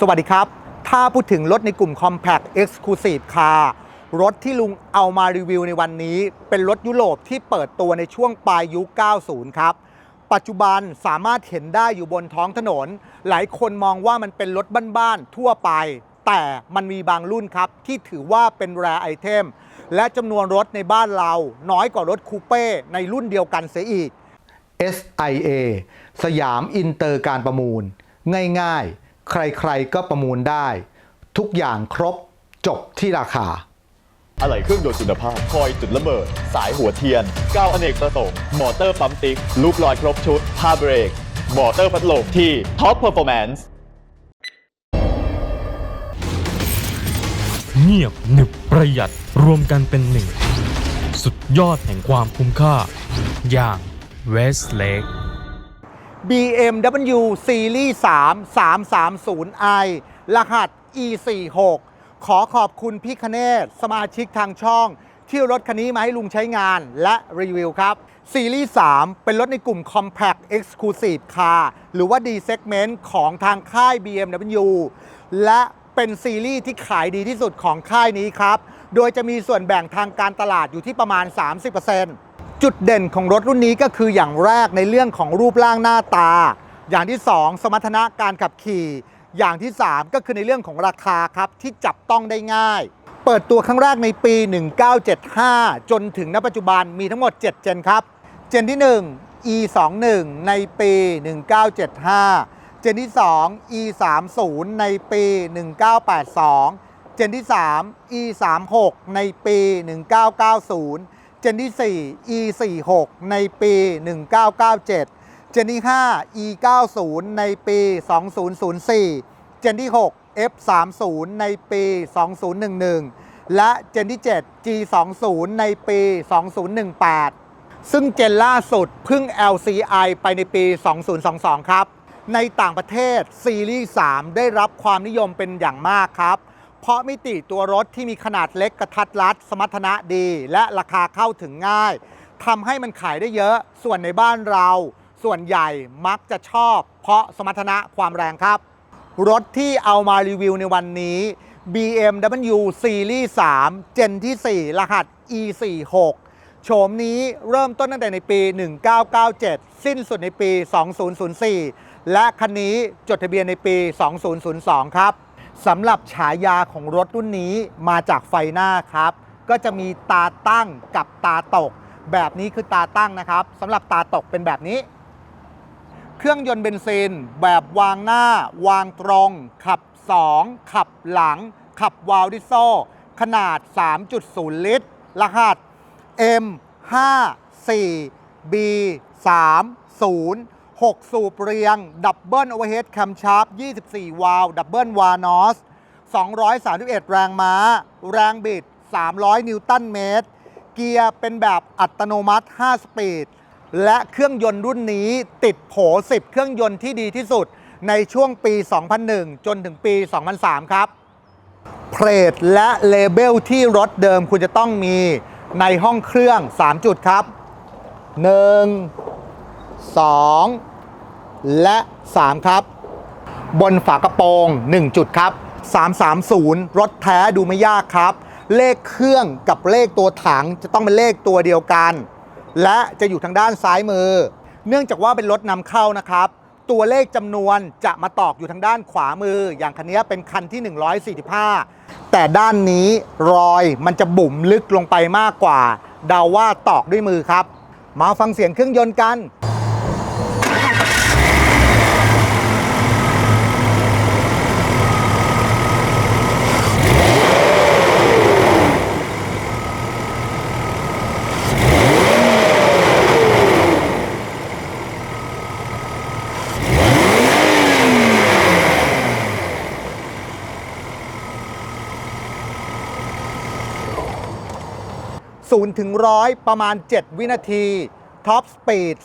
สวัสดีครับ ถ้าพูดถึงรถในกลุ่ม Compact Exclusive Car รถที่ลุงเอามารีวิวในวันนี้ เป็นรถยุโรปที่เปิดตัวในช่วงปลายยุค 90 ครับ ปัจจุบันสามารถเห็นได้อยู่บนท้องถนน หลายคนมองว่ามันเป็นรถบ้านๆทั่วไป แต่มันมีบางรุ่นครับ ที่ถือว่าเป็นแรไอเทม และจำนวนรถในบ้านเราน้อยกว่ารถคูเป้ในรุ่นเดียวกันเสียอีก SIA สยามอินเตอร์การประมูล ง่ายๆ ใครๆก็ประมูลได้ ทุกอย่างครบจบที่ราคา อะไหล่เครื่องยนต์คุณภาพ คอยจุดระเบิด สายหัวเทียนก้าวอเนกประสงค์ มอเตอร์ปั๊มติ๊ก ลูกลอยครบชุดผ้าเบรก มอเตอร์พัดลมที่ท็อปเพอร์ฟอร์แมนซ์เงียบหนึบประหยัดรวมกันเป็นหนึ่ง สุดยอดแห่งความคุ้มค่า อย่าง Westlake BMW Series 3 330i รหัส E46 ขอขอบคุณพี่คเนศสมาชิกทางช่องที่รถคันนี้มาให้ลุงใช้งานและรีวิวครับ Series 3เป็นรถในกลุ่ม Compact Exclusive Car หรือว่า D Segment ของทางค่าย BMW และเป็นซีรีส์ที่ขายดีที่สุดของค่ายนี้ครับ โดยจะมีส่วนแบ่งทางการตลาดอยู่ที่ประมาณ 30% จุดเด่นของรถรุ่นนี้ก็คืออย่างแรกในเรื่องของรูปร่างหน้าตา อย่างที่ 2 สมรรถนะการขับขี่ อย่างที่ 3 ก็คือในเรื่องของราคาครับที่จับต้องได้ง่าย เปิดตัวครั้งแรกในปี 1975 จนถึงณปัจจุบันมีทั้งหมด 7 เจนครับ เจนที่ 1 E 2 1 ในปี 1975 เจนที่ 2 E 3 0 ในปี 1982 เจนที่ 3 E 3 6 ในปี 1990 จนที่ 4 E 4 6 ในปี 1997 เจนที่ 5 E 9 0 ในปี 2004 เจนที่ 6 F 3 0 ในปี 2011 และเจนที่ 7 G 2 0 ในปี 2018 ซึ่งเจนล่าสุดพิ่ง LCI ไปในปี 2022 ครับ ในต่างประเทศซีรีส์ 3 ได้รับความนิยมเป็นอย่างมากครับ พราะมิติตัวรถที่มีขนาดเล็กกระทัดรัด สมรรถนะดี และราคาเข้าถึงง่ายทำให้มันขายได้เยอะ ส่วนในบ้านเรา ส่วนใหญ่มักจะชอบ เพราะสมรรถนะความแรงครับ รถที่เอามารีวิวในวันนี้ BMW Series 3เจนที่ 4 รหัส E46 โฉมนี้เริ่มต้นตั้งแต่ในปี 1997 สิ้นสุดในปี 2004 และคันนี้จดทะเบียนในปี 2002 ครับ สำหรับฉายาของรถรุ่นนี้มาจากไฟหน้าครับ ก็จะมีตาตั้งกับตาตก แบบนี้คือตาตั้งนะครับสำหรับตาตกเป็นแบบนี้ เครื่องยนต์เบนซินแบบวางหน้า วางตรง ขับ 2 ขับหลัง ขับวาลดิโซ ขนาด 3.0 ลิตร รหัส M 5 4 B 3 0 6 สูบเรียง ดับเบิลโอเวอร์เฮดแคมชาร์ป24 วาล์วดับเบิลวานอส 231 แรงม้า แรงบิด 300 นิวตันเมตร เกียร์เป็นแบบอัตโนมัติ 5 สปีด และเครื่องยนต์รุ่นนี้ติดโผ 10 เครื่องยนต์ที่ดีที่สุดในช่วงปี 2001 จนถึงปี 2003 ครับ เพลทและเลเบลที่รถเดิมคุณจะต้องมีในห้องเครื่อง 3 จุดครับ 1 2 และ 3 ครับ บนฝากระโปรง 1 จุดครับ 330 รถแท้ดูไม่ยากครับ เลขเครื่องกับเลขตัวถังจะต้องเป็นเลขตัวเดียวกัน และจะอยู่ทางด้านซ้ายมือ เนื่องจากว่าเป็นรถนำเข้านะครับ ตัวเลขจำนวนจะมาตอกอยู่ทางด้านขวามือ อย่างคันนี้เป็นคันที่ 145 แต่ด้านนี้รอยมันจะบุ๋มลึกลงไปมากกว่าเดาว่าตอกด้วยมือครับ มาฟังเสียงเครื่องยนต์กัน 0ถึง100 ประมาณ 7 วินาที ท็อปสปีด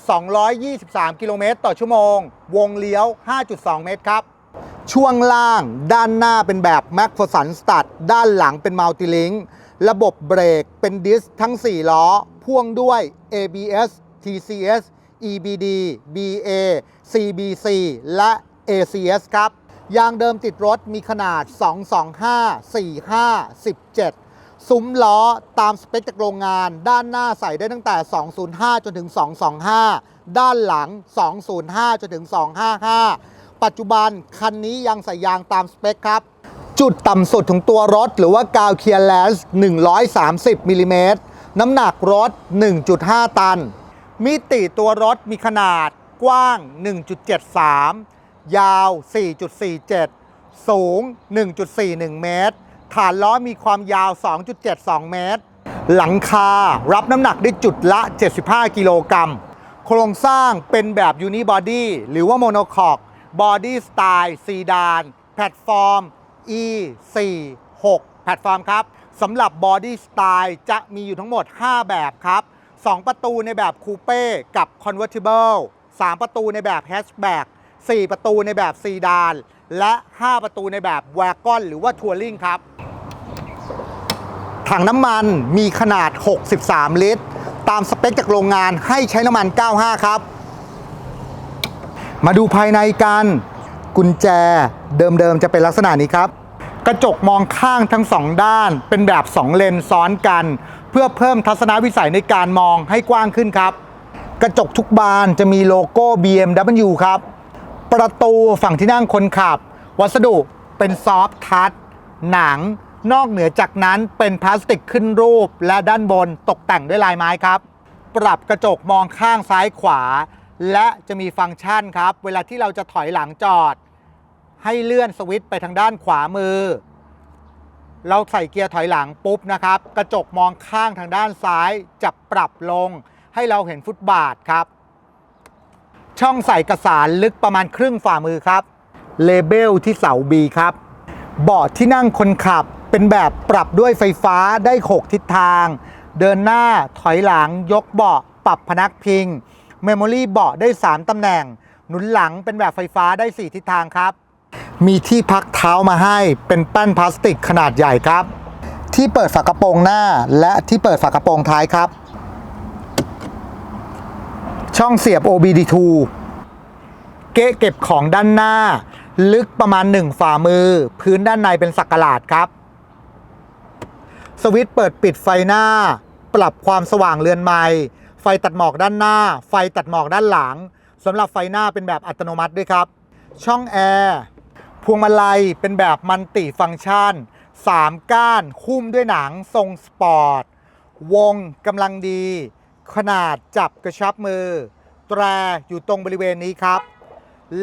223 กิโลเมตรต่อชั่วโมง วงเลี้ยว 5.2 เมตรครับ ช่วงล่างด้านหน้าเป็นแบบ m a c p h e r s o n Stud ด้านหลังเป็น Multilink ระบบเบรกเป็นดิสทั้ง 4 ล้อ พ่วงด้วย ABS TCS EBD BA CBC และ ACS ครับ ยางเดิมติดรถมีขนาด 225 45 17 ซุ้มล้อตามสเปคจากโรงงาน ด้านหน้าใส่ได้ตั้งแต่ 205 จนถึง 225 ด้านหลัง 205 จนถึง 255 ปัจจุบันคันนี้ยังใส่ยางตามสเปคครับ จุดต่ำสุดของตัวรถหรือว่ากาวเคียร์แลนส์130มิลลิเมตรน้ำหนักรถ 1.5 ตัน มิติตัวรถมีขนาดกว้าง 1.73 ยาว 4.47 สูง 1.41 เมตร ฐานล้อมีความยาว 2.72 เมตร หลังคารับน้ำหนักได้จุดละ 75 กิโลกรัม โครงสร้างเป็นแบบยูนิบอดี้หรือว่าโมโนคอกบอดี้สไตล์ซีดาน แพลตฟอร์ม E 4 6 แพลตฟอร์มครับสำหรับบอดี้สไตล์จะมีอยู่ทั้งหมด 5 แบบครับ 2 ประตูในแบบคูเป้กับ Convertible 3 ประตูในแบบแฮชแบ็ก 4 ประตูในแบบซีดาน และ 5 ประตูในแบบแวกอนหรือว่าทัวริงครับ ถังน้ำมันมีขนาด 63 ลิตร ตามสเปคจากโรงงานให้ใช้น้ำมัน 95 ครับ มาดูภายในกัน กุญแจเดิมๆ จะเป็นลักษณะนี้ครับ กระจกมองข้างทั้งสองด้าน เป็นแบบ 2 เลนซ้อนกัน เพื่อเพิ่มทัศนวิสัยในการมองให้กว้างขึ้นครับ กระจกทุกบานจะมีโลโก้ BMW ครับ ประตูฝั่งที่นั่งคนขับ วัสดุเป็นซอฟทัชหนัง นอกเหนือจากนั้นเป็นพลาสติกขึ้นรูป และด้านบนตกแต่งด้วยลายไม้ครับ ปรับกระจกมองข้างซ้ายขวา และจะมีฟังก์ชันครับ เวลาที่เราจะถอยหลังจอด ให้เลื่อนสวิตช์ไปทางด้านขวามือ เราใส่เกียร์ถอยหลังปุ๊บนะครับ กระจกมองข้างทางด้านซ้ายจะปรับลง ให้เราเห็นฟุตบาทครับ ช่องใส่กระสานลึกประมาณครึ่งฝ่ามือครับ เลเบลที่เสา B ครับ เบาะที่นั่งคนขับเป็นแบบปรับด้วยไฟฟ้าได้ 6 ทิศทาง เดินหน้าถอยหลังยกเบาะปรับพนักพิง เมมโมรี่เบาะได้ 3 ตำแหน่ง หนุนหลังเป็นแบบไฟฟ้าได้ 4 ทิศทางครับ มีที่พักเท้ามาให้เป็นแป้นพลาสติกขนาดใหญ่ครับ ที่เปิดฝากระโปรงหน้าและที่เปิดฝากระโปรงท้ายครับ ช่องเสียบ OBD2 เกะเก็บของด้านหน้า ลึกประมาณ 1 ฝ่ามือ พื้นด้านในเป็นสักหลาดครับ สวิตช์เปิดปิดไฟหน้า ปรับความสว่างเรือนไม้ไฟตัดหมอกด้านหน้า ไฟตัดหมอกด้านหลังสำหรับไฟหน้าเป็นแบบอัตโนมัติด้วยครับ ช่องแอร์พวงมาลัยเป็นแบบมัลติฟังก์ชัน 3 ก้าน คุ้มด้วยหนังทรงสปอร์ต วงกำลังดี ขนาดจับกระชับมือ แตรอยู่ตรงบริเวณนี้ครับ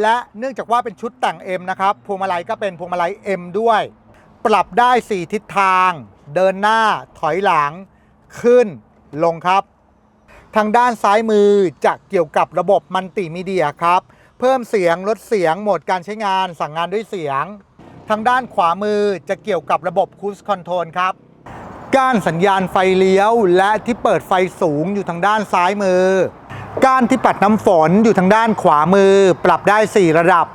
และเนื่องจากว่าเป็นชุดแต่ง M นะครับ พวงมาลัยก็เป็นพวงมาลัย M ด้วย ปรับได้ 4 ทิศทาง เดินหน้าถอยหลัง ขึ้นลงครับ ทางด้านซ้ายมือจะเกี่ยวกับระบบมัลติมีเดียครับ เพิ่มเสียงลดเสียงโหมดการใช้งานสั่งงานด้วยเสียง ทางด้านขวามือจะเกี่ยวกับระบบคู e คอนโทรลครับ ก้านสัญญาณไฟเลี้ยว และที่เปิดไฟสูงอยู่ทางด้านซ้ายมือ ก้านที่ปัดน้ำฝนอยู่ทางด้านขวามือ ปรับได้ 4 ระดับ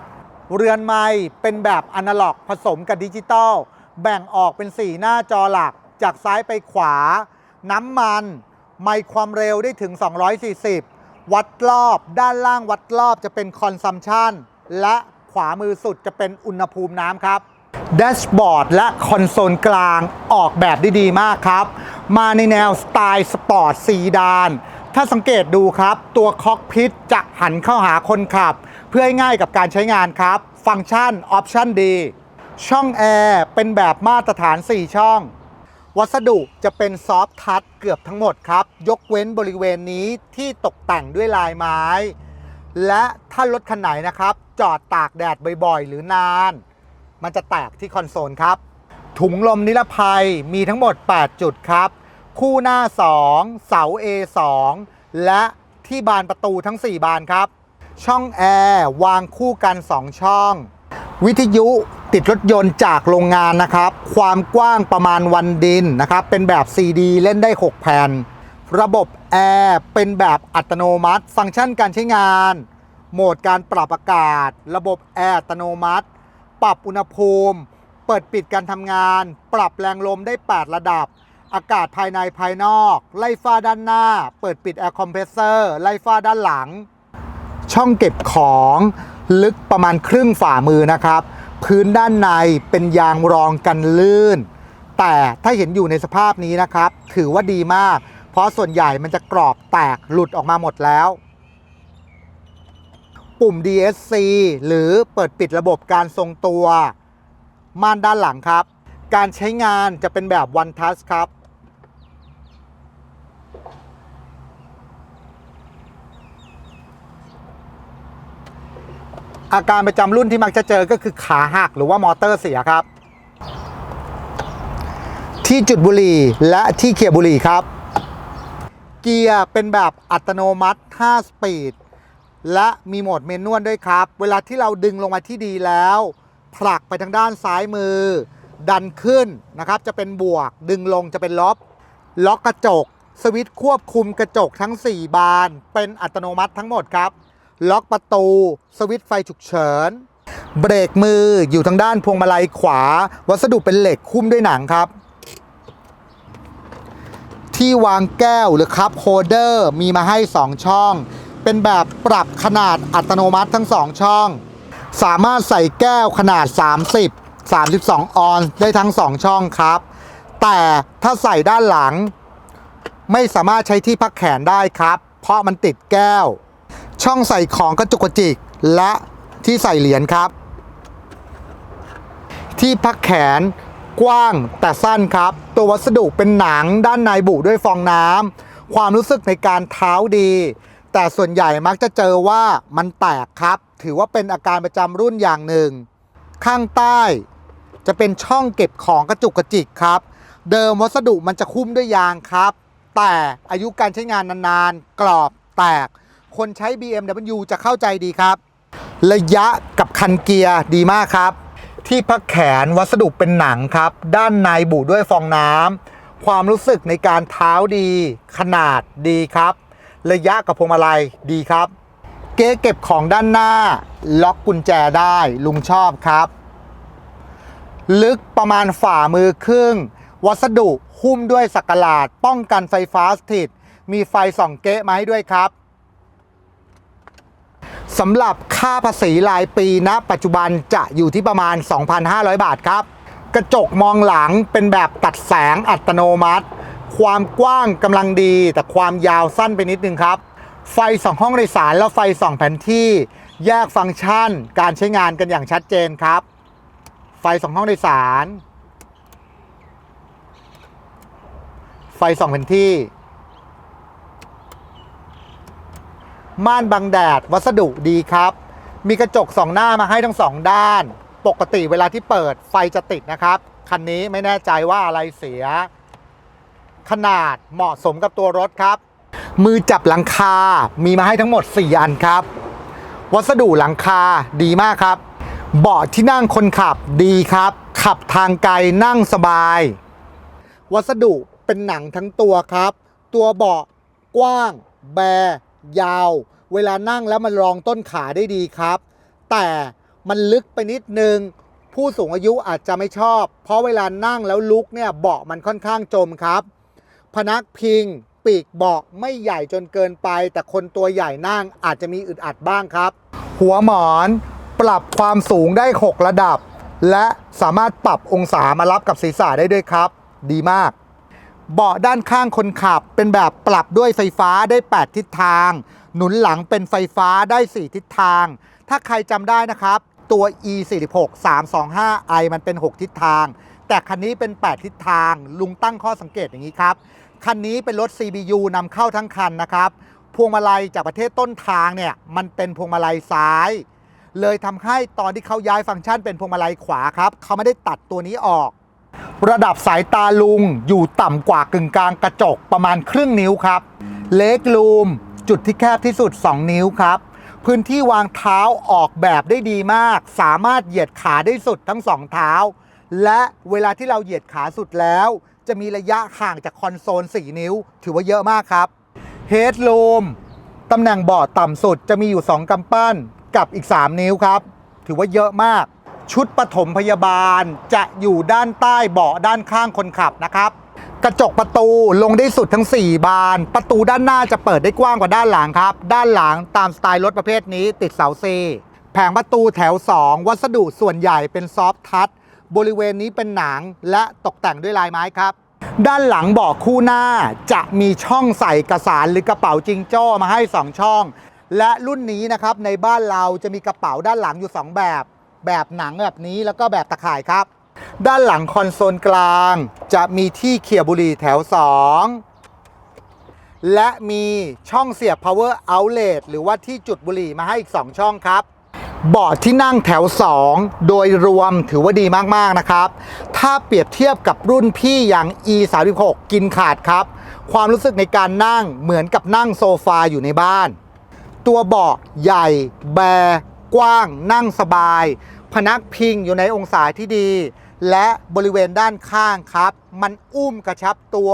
เรือนไม้เป็นแบบอนาล็อกผสมกับดิจิตอลแบ่งออกเป็น 4 หน้าจอหลัก จากซ้ายไปขวา น้ำมัน ไมค์ความเร็วได้ถึง 240 วัดรอบ ด้านล่างวัดรอบจะเป็นคอนซัมชันและขวามือสุดจะเป็นอุณหภูมิน้ำครับ แดชบอร์ดและคอนโซลกลางออกแบบได้ดีมากครับ มาในแนวสไตล์สปอร์ตสีดาน ถ้าสังเกตดูครับ ตัวคอกพิทจะหันเข้าหาคนขับ เพื่อให้ง่ายกับการใช้งานครับ ฟังก์ชัน ออปชันดี ช่องแอร์เป็นแบบมาตรฐาน 4 ช่อง วัสดุจะเป็นซอฟทัชเกือบทั้งหมดครับ ยกเว้นบริเวณนี้ที่ตกแต่งด้วยลายไม้ และถ้ารถคันไหนนะครับ จอดตากแดดบ่อยๆ หรือนาน มันจะแตกที่คอนโซลครับ ถุงลมนิรภัยมีทั้งหมด 8 จุดครับ คู่หน้า 2 เสา A2 และที่บานประตูทั้ง 4 บานครับ ช่องแอร์วางคู่กัน 2 ช่อง วิทยุติดรถยนต์จากโรงงานนะครับ ความกว้างประมาณวันดินนะครับ เป็นแบบ CD เล่นได้ 6 แผ่น ระบบแอร์เป็นแบบอัตโนมัติ ฟังก์ชันการใช้งาน โหมดการปรับอากาศ ระบบแอร์อัตโนมัติ ปรับอุณหภูมิ เปิดปิดการทำงาน ปรับแรงลมได้ 8 ระดับ อากาศภายในภายนอก ไล่ฟ้าด้านหน้า เปิดปิดแอร์คอมเพรสเซอร์ ไล่ฟ้าด้านหลัง ช่องเก็บของลึกประมาณครึ่งฝ่ามือนะครับ พื้นด้านในเป็นยางรองกันลื่น แต่ถ้าเห็นอยู่ในสภาพนี้นะครับ ถือว่าดีมาก เพราะส่วนใหญ่มันจะกรอบแตกหลุดออกมาหมดแล้ว ปุ่ม DSC หรือเปิดปิดระบบการทรงตัว ม่านด้านหลังครับ การใช้งานจะเป็นแบบ One Touch ครับ อาการประจำรุ่นที่มักจะเจอก็คือขาหักหรือว่ามอเตอร์เสียครับ ที่จุดบุหรี่และที่เขี่ยบุหรี่ครับ เกียร์เป็นแบบอัตโนมัติ 5 สปีด และมีโหมดเมนนวลด้วยครับ เวลาที่เราดึงลงมาที่ดีแล้ว ผลักไปทางด้านซ้ายมือ ดันขึ้นนะครับ จะเป็นบวก ดึงลงจะเป็นลบ ล็อกกระจก สวิตช์ควบคุมกระจกทั้ง 4 บาน เป็นอัตโนมัติทั้งหมดครับ ล็อกประตู สวิตช์ไฟฉุกเฉิน เบรกมืออยู่ทางด้านพวงมาลัยขวา วัสดุเป็นเหล็กคุ้มด้วยหนังครับ ที่วางแก้วหรือคัพโฮเดอร์มีมาให้ 2 ช่อง เป็นแบบปรับขนาดอัตโนมัติทั้ง 2 ช่อง สามารถใส่แก้วขนาด 30 32 ออนซ์ได้ทั้ง 2 ช่องครับ แต่ถ้าใส่ด้านหลัง ไม่สามารถใช้ที่พักแขนได้ครับ เพราะมันติดแก้ว ช่องใส่ของกระจุกกระจิก และที่ใส่เหรียญครับ ที่พักแขนกว้างแต่สั้นครับ ตัววัสดุเป็นหนังด้านในบุด้วยฟองน้ำความรู้สึกในการเท้าดี แต่ส่วนใหญ่มักจะเจอว่ามันแตกครับ ถือว่าเป็นอาการประจำรุ่นอย่างหนึ่ง ข้างใต้ จะเป็นช่องเก็บของกระจุกกระจิกครับ เดิมวัสดุมันจะคุ้มด้วยยางครับ แต่อายุการใช้งานนานๆ กรอบแตก คนใช้ BMW จะเข้าใจดีครับ ระยะกับคันเกียร์ดีมากครับ ที่พักแขนวัสดุเป็นหนังครับ ด้านในบุด้วยฟองน้ำความรู้สึกในการเท้าดี ขนาดดีครับ ระยะกับพวงมาลัยดีครับ เก๊เก็บของด้านหน้า ล็อกกุญแจได้ลุงชอบครับ ลึกประมาณฝ่ามือครึ่ง วัสดุหุ้มด้วยสักหลาด ป้องกันไฟฟ้าสถิต มีไฟส่องเก๊มาให้ด้วยครับสำหรับค่าภาษีรายปีณปัจจุบันจะอยู่ที่ประมาณ 2,500 บาทครับ กระจกมองหลังเป็นแบบตัดแสงอัตโนมัติ ความกว้างกำลังดี แต่ความยาวสั้นไปนิดนึงครับ ไฟสองห้องโดยสารและไฟสองแผนที่ แยกฟังก์ชัน การใช้งานกันอย่างชัดเจนครับ ไฟสองห้องโดยสาร ไฟสองแผนที่ ม่านบังแดด วัสดุดีครับ มีกระจกสองหน้ามาให้ทั้งสองด้าน ปกติเวลาที่เปิดไฟจะติดนะครับ คันนี้ไม่แน่ใจว่าอะไรเสีย ขนาดเหมาะสมกับตัวรถครับ มือจับหลังคา มีมาให้ทั้งหมด 4 อันครับ วัสดุหลังคาดีมากครับ เบาะที่นั่งคนขับดีครับ ขับทางไกลนั่งสบาย วัสดุเป็นหนังทั้งตัวครับ ตัวเบาะกว้าง แบ ยาว เวลานั่งแล้วมันรองต้นขาได้ดีครับ แต่มันลึกไปนิดนึงผู้สูงอายุอาจจะไม่ชอบ เพราะเวลานั่งแล้วลุกเนี่ยเบาะมันค่อนข้างจมครับ พนักพิง ปีกเบาะไม่ใหญ่จนเกินไป แต่คนตัวใหญ่นั่งอาจจะมีอึดอัดบ้างครับ หัวหมอนปรับความสูงได้ 6 ระดับ และสามารถปรับองศามารับกับศีรษะได้ด้วยครับ ดีมาก เบาะด้านข้างคนขับเป็นแบบปรับด้วยไฟฟ้าได้ 8 ทิศทาง หนุนหลังเป็นไฟฟ้าได้ 4 ทิศทาง ถ้าใครจำได้นะครับตัว e 4 6 325 i มันเป็น 6 ทิศทาง แต่คันนี้เป็น 8 ทิศทาง ลุงตั้งข้อสังเกตอย่างนี้ครับ คันนี้เป็นรถ CBU นำเข้าทั้งคันนะครับ พวงมาลัยจากประเทศต้นทางเนี่ยมันเป็นพวงมาลัยซ้าย เลยทำให้ตอนที่เขาย้ายฟังก์ชันเป็นพวงมาลัยขวาครับเขาไม่ได้ตัดตัวนี้ออก ระดับสายตาลุงอยู่ต่ำกว่ากึ่งกลางกระจกประมาณครึ่งนิ้วครับ เล็กลูมจุดที่แคบที่สุด 2 นิ้วครับ พื้นที่วางเท้าออกแบบได้ดีมาก สามารถเหยียดขาได้สุดทั้งสองเท้า และเวลาที่เราเหยียดขาสุดแล้ว จะมีระยะห่างจากคอนโซล 4 นิ้ว ถือว่าเยอะมากครับเฮดลูมตำแหน่งเบาะต่ำสุดจะมีอยู่ 2กำปั้นกับอีก 3 นิ้วครับ ถือว่าเยอะมาก ชุดปฐมพยาบาลจะอยู่ด้านใต้เบาะด้านข้างคนขับนะครับ กระจกประตูลงได้สุดทั้ง 4 บาน ประตูด้านหน้าจะเปิดได้กว้างกว่าด้านหลังครับ ด้านหลังตามสไตล์รถประเภทนี้ติดเสาซีแผงประตูแถว 2 วัสดุส่วนใหญ่เป็นซอฟท์ทัช บริเวณนี้เป็นหนังและตกแต่งด้วยลายไม้ครับ ด้านหลังเบาะคู่หน้าจะมีช่องใส่กระสานหรือกระเป๋าจิงโจ้มาให้ 2 ช่อง และรุ่นนี้นะครับในบ้านเราจะมีกระเป๋าด้านหลังอยู่ 2 แบบ แบบหนังแบบนี้แล้วก็แบบตะข่ายครับ ด้านหลังคอนโซลกลาง จะมีที่เขี่ยบุหรี่แถว 2และมีช่องเสียบ power outlet หรือว่าที่จุดบุหรี่มาให้อีก 2 ช่องครับ เบาะที่นั่งแถว 2 โดยรวมถือว่าดีมาก ๆ นะครับ ถ้าเปรียบเทียบกับรุ่นพี่อย่าง e 3 6กินขาดครับ ความรู้สึกในการนั่งเหมือนกับนั่งโซฟาอยู่ในบ้าน ตัวเบาะใหญ่ แบ กว้าง นั่งสบาย พนักพิงอยู่ในองศาที่ดี และบริเวณด้านข้างครับ มันอุ้มกระชับตัว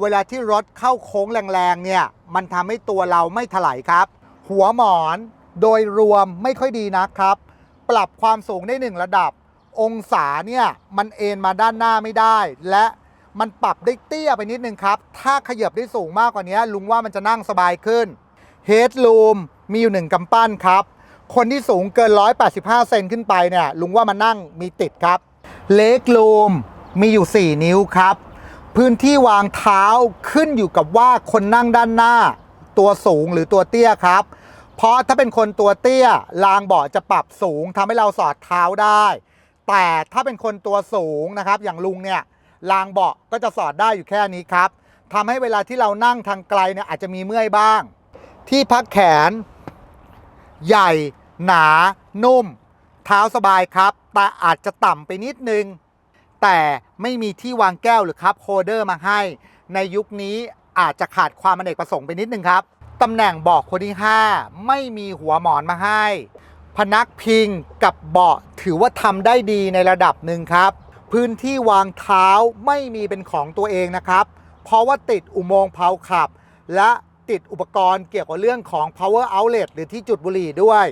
เวลาที่รถเข้าโค้งแรงๆเนี่ยมันทำให้ตัวเราไม่ถลายครับ หัวหมอน โดยรวมไม่ค่อยดีนะครับ ปรับความสูงได้หนึ่งระดับ องศาเนี่ยมันเอ็นมาด้านหน้าไม่ได้ และมันปรับได้เตี้ยไปนิดนึงครับ ถ้าขยับได้สูงมากกว่านี้ลุงว่ามันจะนั่งสบายขึ้นเฮดลูมมีอยู่หนึ่งกำปั้นครับ คนที่สูงเกิน 185 เซนขึ้นไปเนี่ยลุงว่ามันนั่งมีติดครับเลกลูมมีอยู่ 4 นิ้วครับ พื้นที่วางเท้าขึ้นอยู่กับว่าคนนั่งด้านหน้า ตัวสูงหรือตัวเตี้ยครับ เพราะถ้าเป็นคนตัวเตี้ยรางเบาะจะปรับสูงทำให้เราสอดเท้าได้ แต่ถ้าเป็นคนตัวสูงนะครับ อย่างลุงเนี่ยรางเบาะก็จะสอดได้อยู่แค่นี้ครับทำให้เวลาที่เรานั่งทางไกลเนี่ยอาจจะมีเมื่อยบ้าง ที่พักแขน ใหญ่ หนา นุ่ม เท้าสบายครับแต่อาจจะต่ำไปนิดนึง แต่ไม่มีที่วางแก้วหรือคัพโฮลเดอร์มาให้ ในยุคนี้อาจจะขาดความอเนกประสงค์ไปนิดนึงครับ ตำแหน่งเบาะคนที่ 5 ไม่มีหัวหมอนมาให้ พนักพิงกับเบาะถือว่าทำได้ดีในระดับหนึ่งครับ พื้นที่วางเท้าไม่มีเป็นของตัวเองนะครับ เพราะว่าติดอุโมงค์เพาขับ และติดอุปกรณ์เกี่ยวกับเรื่องของ power outlet หรือที่จุดบุหรี่ด้วย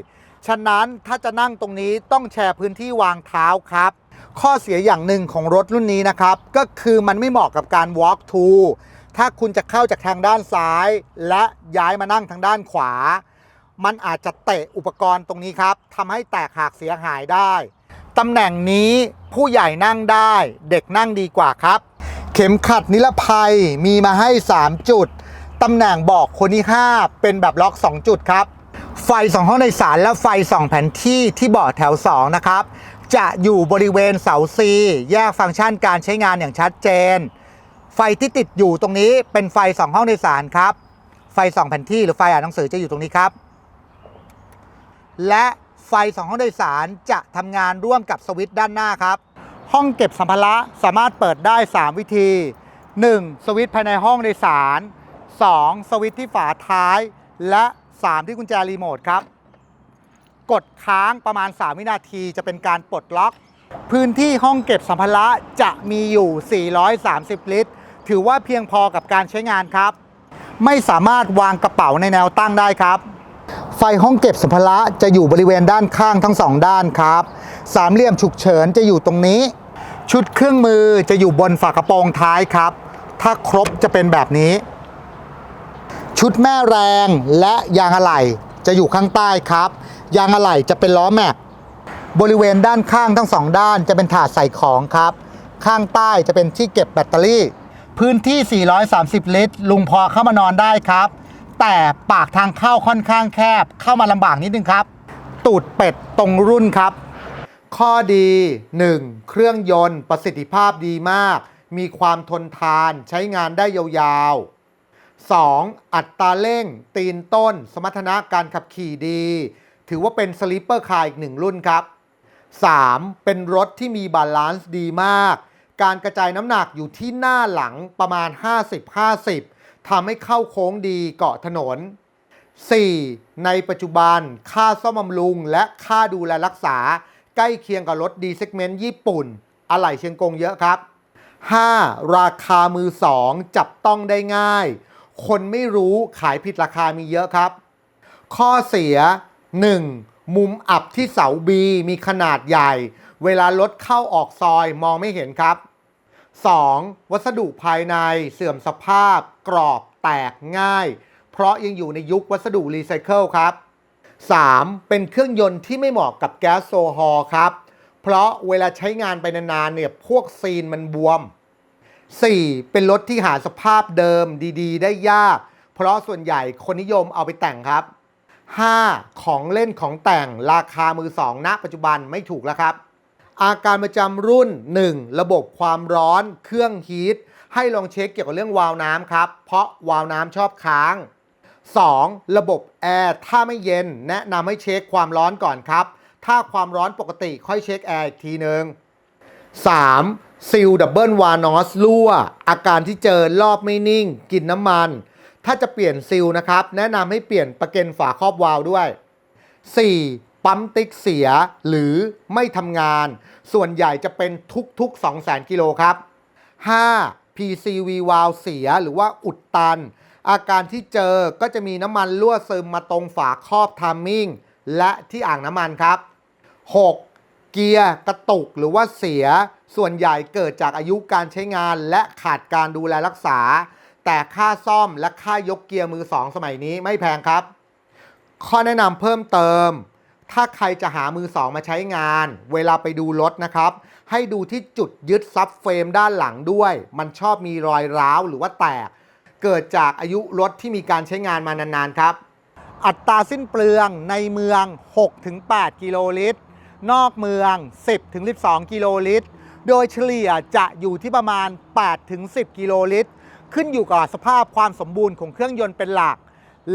ฉะนั้นถ้าจะนั่งตรงนี้ต้องแชร์พื้นที่วางเท้าครับ ข้อเสียอย่างหนึ่งของรถรุ่นนี้นะครับ ก็คือมันไม่เหมาะกับการ walk to ถ้าคุณจะเข้าจากทางด้านซ้าย และย้ายมานั่งทางด้านขวา มันอาจจะเตะอุปกรณ์ตรงนี้ครับทำให้แตกหักเสียหายได้ตำแหน่งนี้ผู้ใหญ่นั่งได้เด็กนั่งดีกว่าครับ เข็มขัดนิรภัยมีมาให้ 3 จุดตำแหน่งเบอกคนที่ 5 เป็นแบบล็อก 2 จุดครับ ไฟ 2 ห้องโดยสารและไฟ 2 แผนที่ที่เบาะแถว 2 นะครับ จะอยู่บริเวณเสา C แยกฟังก์ชันการใช้งานอย่างชัดเจน ไฟที่ติดอยู่ตรงนี้เป็นไฟ 2 ห้องโดยสารครับ ไฟ 2 แผ่นที่หรือไฟอ่านหนังสือจะอยู่ตรงนี้ครับ และไฟ 2 ห้องโดยสารจะทำงานร่วมกับสวิตช์ด้านหน้าครับ ห้องเก็บสัมภาระสามารถเปิดได้ 3 วิธี 1. สวิตช์ภายในห้องโดยสาร 2. สวิตช์ที่ฝาท้าย และ 3 ที่กุญแจรีโมทครับ กดค้างประมาณ 3 วินาทีจะเป็นการปลดล็อก พื้นที่ห้องเก็บสัมภาระจะมีอยู่ 430 ลิตร ถือว่าเพียงพอกับการใช้งานครับ ไม่สามารถวางกระเป๋าในแนวตั้งได้ครับ ไฟห้องเก็บสัมภาระจะอยู่บริเวณด้านข้างทั้งสองด้านครับ สามเหลี่ยมฉุกเฉินจะอยู่ตรงนี้ ชุดเครื่องมือจะอยู่บนฝากระโปรงท้ายครับ ถ้าครบจะเป็นแบบนี้ ชุดแม่แรงและยางอะไหล่จะอยู่ข้างใต้ครับ ยางอะไหล่จะเป็นล้อแม็กบริเวณด้านข้างทั้งสองด้านจะเป็นถาดใส่ของครับ ข้างใต้จะเป็นที่เก็บแบตเตอรี่ พื้นที่ 430 ลิตร ลุงพอเข้ามานอนได้ครับ แต่ปากทางเข้าค่อนข้างแคบ เข้ามาลำบากนิดนึงครับ ตูดเป็ดตรงรุ่นครับ ข้อดี 1. เครื่องยนต์ประสิทธิภาพดีมาก มีความทนทานใช้งานได้ยาวๆ 2. อัตราเร่ง ตีนต้น สมรรถนะการขับขี่ดี ถือว่าเป็นสลิปเปอร์คาร์อีกหนึ่งรุ่นครับ 3. เป็นรถที่มีบาลานซ์ดีมาก การกระจายน้ำหนักอยู่ที่หน้าหลังประมาณ 50-50ทำให้เข้าโค้งดีเกาะถนน 4. ในปัจจุบันค่าซ่อมบำรุง และค่าดูแลรักษา ใกล้เคียงกับรถดีเซกเมนต์ญี่ปุ่น อะไหล่เชียงกงเยอะครับ 5. ราคามือ2จับต้องได้ง่าย คนไม่รู้ขายผิดราคามีเยอะครับ ข้อเสีย 1. มุมอับที่เสาบีมีขนาดใหญ่ เวลารถเข้าออกซอยมองไม่เห็นครับ 2. วัสดุภายในเสื่อมสภาพ กรอบแตกง่าย เพราะยังอยู่ในยุควัสดุรีไซเคิลครับ 3. เป็นเครื่องยนต์ที่ไม่เหมาะกับแก๊สโซฮอล์ครับ เพราะเวลาใช้งานไปนานๆเนี่ยพวกซีนมันบวม 4. เป็นรถที่หาสภาพเดิมดีๆ ได้ยาก เพราะส่วนใหญ่คนนิยมเอาไปแต่งครับ 5. ของเล่นของแต่งราคามือสองณปัจจุบันไม่ถูกแล้วครับ อาการประจำรุ่น 1. ระบบความร้อนเครื่องฮีทให้ลองเช็คเกี่ยวกับเรื่องวาล์วน้ำครับ เพราะวาล์วน้ำชอบค้าง 2. ระบบแอร์ถ้าไม่เย็น แนะนำให้เช็คความร้อนก่อนครับ ถ้าความร้อนปกติค่อยเช็คแอร์อีกทีนึง 3. ซิลดับเบิลวานอสรั่ว อาการที่เจอรอบไม่นิ่ง กินน้ำมัน ถ้าจะเปลี่ยนซิลนะครับ แนะนำให้เปลี่ยนประเก็นฝาครอบวาล์วด้วย 4. ปั๊มติ๊กเสียหรือไม่ทำงาน ส่วนใหญ่จะเป็นทุกๆ 200,000กิโลครับ 5. PCV วาล์วเสียหรือว่าอุดตัน อาการที่เจอก็จะมีน้ำมันรั่วซึมมาตรงฝาครอบทัมมิ่งและที่อ่างน้ำมันครับ 6. เกียร์กระตุกหรือว่าเสีย ส่วนใหญ่เกิดจากอายุการใช้งานและขาดการดูแลรักษา แต่ค่าซ่อมและค่ายกเกียร์มือสองสมัยนี้ไม่แพงครับ ข้อแนะนำเพิ่มเติม ถ้าใครจะหามือสองมาใช้งาน เวลาไปดูรถนะครับ ให้ดูที่จุดยึดซับเฟรมด้านหลังด้วย มันชอบมีรอยร้าวหรือว่าแตก เกิดจากอายุรถที่มีการใช้งานมานานๆครับ อัตราสิ้นเปลืองในเมือง 6-8 กิโลลิตร นอกเมือง 10-12 กิโลลิตร โดยเฉลี่ยจะอยู่ที่ประมาณ 8-10 กิโลลิตร ขึ้นอยู่กับสภาพความสมบูรณ์ของเครื่องยนต์เป็นหลัก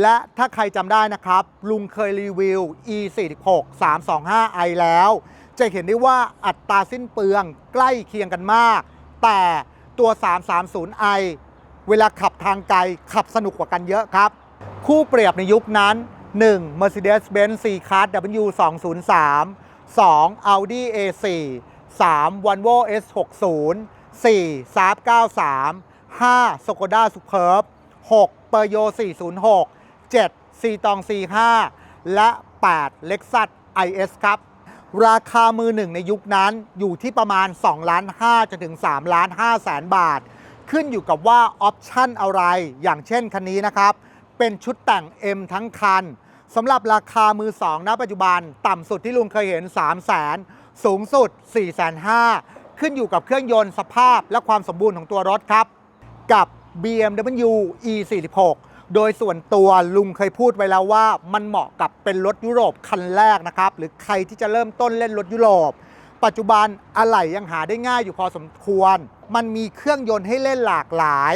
และถ้าใครจำได้นะครับ ลุงเคยรีวิว e46 325i แล้ว จะเห็นได้ว่าอัตราสิ้นเปลืองใกล้เคียงกันมาก แต่ตัว 330i เวลาขับทางไกลขับสนุกกว่ากันเยอะครับ คู่เปรียบในยุคนั้น 1. Mercedes-Benz C-Class W203 2. Audi A4 3. Volvo S60 4. Saab 93 5. Skoda Superb 6. Peugeot 406 7. ซีตอง C5 และ 8. Lexus IS ครับ ราคามือหนึ่งในยุคนั้นอยู่ที่ประมาณ2ล้าน5จนถึง3ล้าน5แสนบาท ขึ้นอยู่กับว่าออปชั่นอะไร อย่างเช่นคันนี้นะครับ เป็นชุดแต่ง M ทั้งคันสำหรับราคามือ2ณปัจจุบัน ต่ำสุดที่ลุงเคยเห็น 3 0 0 0 0 0สูงสุด 4 5 0 0 0ขึ้นอยู่กับเครื่องยนต์สภาพและความสมบูรณ์ของตัวรถครับ กับ BMW E46 โดยส่วนตัวลุงเคยพูดไว้แล้วว่ามันเหมาะกับเป็นรถยุโรปคันแรกนะครับ หรือใครที่จะเริ่มต้นเล่นรถยุโรป ปัจจุบันอะไหล่ยังหาได้ง่ายอยู่พอสมควร มันมีเครื่องยนต์ให้เล่นหลากหลาย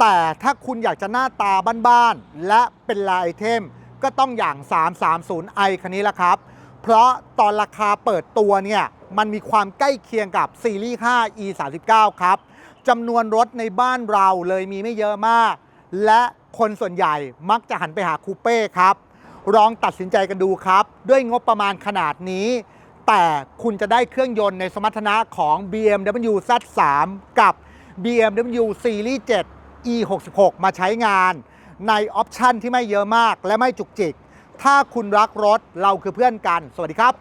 แต่ถ้าคุณอยากจะหน้าตาบ้านๆและเป็นลายไอเทม ก็ต้องอย่าง 330i คันนี้ละครับ เพราะตอนราคาเปิดตัวเนี่ยมันมีความใกล้เคียงกับซีรีส์5 e 3 9 ครับ จำนวนรถในบ้านเราเลยมีไม่เยอะมาก และคนส่วนใหญ่มักจะหันไปหาคูเป้ครับลองตัดสินใจกันดูครับ ด้วยงบประมาณขนาดนี้ แต่คุณจะได้เครื่องยนต์ในสมรรถนะของ BMW Z3 กับ BMW Series 7 E66 มาใช้งาน ในออปชันที่ไม่เยอะมากและไม่จุกจิก ถ้าคุณรักรถเราคือเพื่อนกัน สวัสดีครับ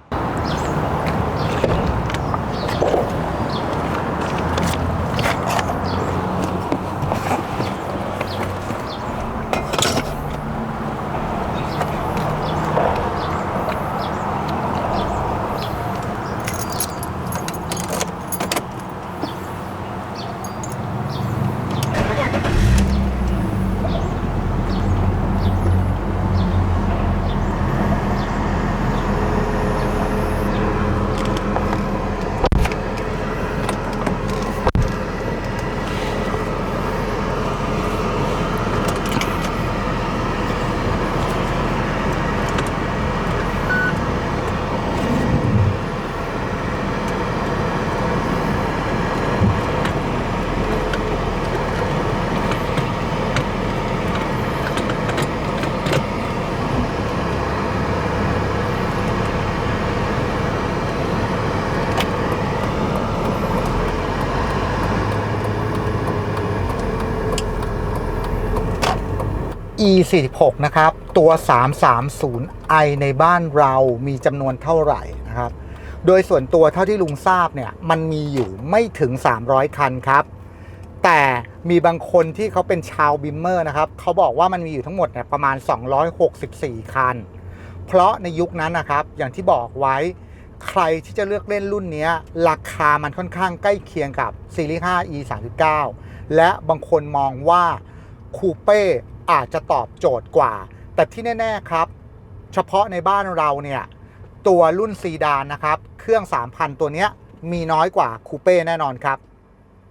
E46 นะครับ ตัว 330i ในบ้านเรามีจำนวนเท่าไหร่นะครับ โดยส่วนตัวเท่าที่ลุงทราบเนี่ย มันมีอยู่ไม่ถึง 300 คันครับ แต่มีบางคนที่เขาเป็นชาวบิมเมอร์นะครับ เขาบอกว่ามันมีอยู่ทั้งหมดเนี่ยประมาณ 264 คัน เพราะในยุคนั้นนะครับ อย่างที่บอกไว้ใครที่จะเลือกเล่นรุ่นเนี้ยราคามันค่อนข้างใกล้เคียงกับซีรีส์5 e 39 และบางคนมองว่าคูเป้ อาจจะตอบโจทย์กว่า แต่ที่แน่ ๆ ครับ เฉพาะในบ้านเราเนี่ย ตัวรุ่นซีดานนะครับ เครื่อง 3,000 ตัวเนี้ยมีน้อยกว่าคูเป้แน่นอนครับ